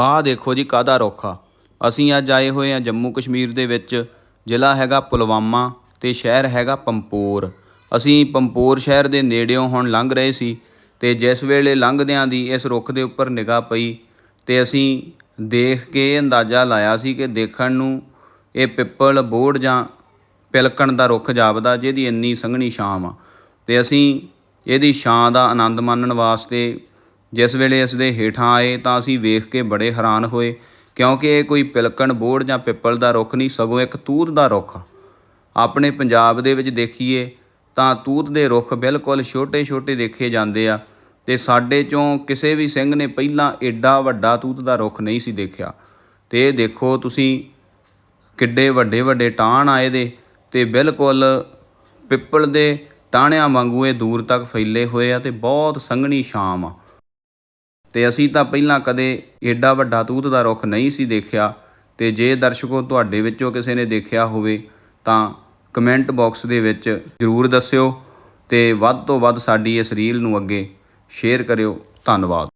ਆਹ ਦੇਖੋ ਜੀ ਕਾਹਦਾ ਰੁੱਖ ਆ। ਅਸੀਂ ਅੱਜ ਆਏ ਹੋਏ ਆ ਜੰਮੂ ਕਸ਼ਮੀਰ ਦੇ ਵਿੱਚ, ਜ਼ਿਲ੍ਹਾ ਹੈਗਾ ਪੁਲਵਾਮਾ ਤੇ ਸ਼ਹਿਰ ਹੈਗਾ ਪੰਪੋਰ। ਅਸੀਂ ਪੰਪੋਰ ਸ਼ਹਿਰ ਦੇ ਨੇੜਿਓਂ ਹੁਣ ਲੰਘ ਰਹੇ ਸੀ ਤੇ ਜਿਸ ਵੇਲੇ ਲੰਘਦਿਆਂ ਦੀ ਇਸ ਰੁੱਖ ਦੇ ਉੱਪਰ ਨਿਗਾਹ ਪਈ ਤੇ ਅਸੀਂ ਦੇਖ ਕੇ ਇਹ ਅੰਦਾਜ਼ਾ ਲਾਇਆ ਸੀ ਕਿ ਦੇਖਣ ਨੂੰ ਇਹ ਪਿੱਪਲ ਬੋੜ ਜਾਂ ਪਿਲਕਣ ਦਾ ਰੁੱਖ ਜਾਪਦਾ ਜਿਹਦੀ ਇੰਨੀ ਸੰਘਣੀ ਛਾਂ ਆ ਤੇ ਅਸੀਂ ਇਹਦੀ ਛਾਂ ਦਾ ਆਨੰਦ ਮਾਣਨ ਵਾਸਤੇ ਜਿਸ ਵੇਲੇ ਇਸ ਦੇ ਹੇਠਾਂ ਆਏ ਤਾਂ ਅਸੀਂ ਵੇਖ ਕੇ ਬੜੇ ਹੈਰਾਨ ਹੋਏ, ਕਿਉਂਕਿ ਇਹ ਕੋਈ ਪਿਲਕਣ ਬੋੜ ਜਾਂ ਪਿੱਪਲ ਦਾ ਰੁੱਖ ਨਹੀਂ, ਸਗੋਂ ਇੱਕ ਤੂਤ ਦਾ ਰੁੱਖ ਆ। ਆਪਣੇ ਪੰਜਾਬ ਦੇ ਵਿੱਚ ਦੇਖੀਏ ਤਾਂ ਤੂਤ ਦੇ ਰੁੱਖ ਬਿਲਕੁਲ ਛੋਟੇ-ਛੋਟੇ ਦੇਖੇ ਜਾਂਦੇ ਆ ਤੇ ਸਾਡੇ ਚੋਂ ਕਿਸੇ ਵੀ ਸਿੰਘ ਨੇ ਪਹਿਲਾਂ ਏਡਾ ਵੱਡਾ ਤੂਤ ਦਾ ਰੁੱਖ ਨਹੀਂ ਸੀ ਦੇਖਿਆ। ਤੇ ਇਹ ਦੇਖੋ ਤੁਸੀਂ, ਕਿੱਡੇ ਵੱਡੇ ਵੱਡੇ ਟਾਹਣ ਆਏ ਦੇ ਤੇ ਬਿਲਕੁਲ ਪਿੱਪਲ ਦੇ ਟਾਹਣਿਆਂ ਵਾਂਗੂ ਇਹ ਦੂਰ ਤੱਕ ਫੈਲੇ ਹੋਏ ਆ ਤੇ ਬਹੁਤ ਸੰਘਣੀ ਸ਼ਾਮ ਆ। ਤੇ ਅਸੀਂ ਤਾਂ ਪਹਿਲਾਂ ਕਦੇ ਏਡਾ ਵੱਡਾ ਤੂਤ ਦਾ ਰੁੱਖ ਨਹੀਂ ਸੀ ਦੇਖਿਆ ਤੇ ਜੇ ਦਰਸ਼ਕੋ ਤੁਹਾਡੇ ਵਿੱਚੋਂ ਕਿਸੇ ਨੇ ਦੇਖਿਆ ਹੋਵੇ ਤਾਂ ਕਮੈਂਟ ਬਾਕਸ ਦੇ ਵਿੱਚ ਜ਼ਰੂਰ ਦੱਸਿਓ ਤੇ ਵੱਧ ਤੋਂ ਵੱਧ ਸਾਡੀ ਇਸ ਰੀਲ ਨੂੰ ਅੱਗੇ ਸ਼ੇਅਰ ਕਰਿਓ। ਧੰਨਵਾਦ।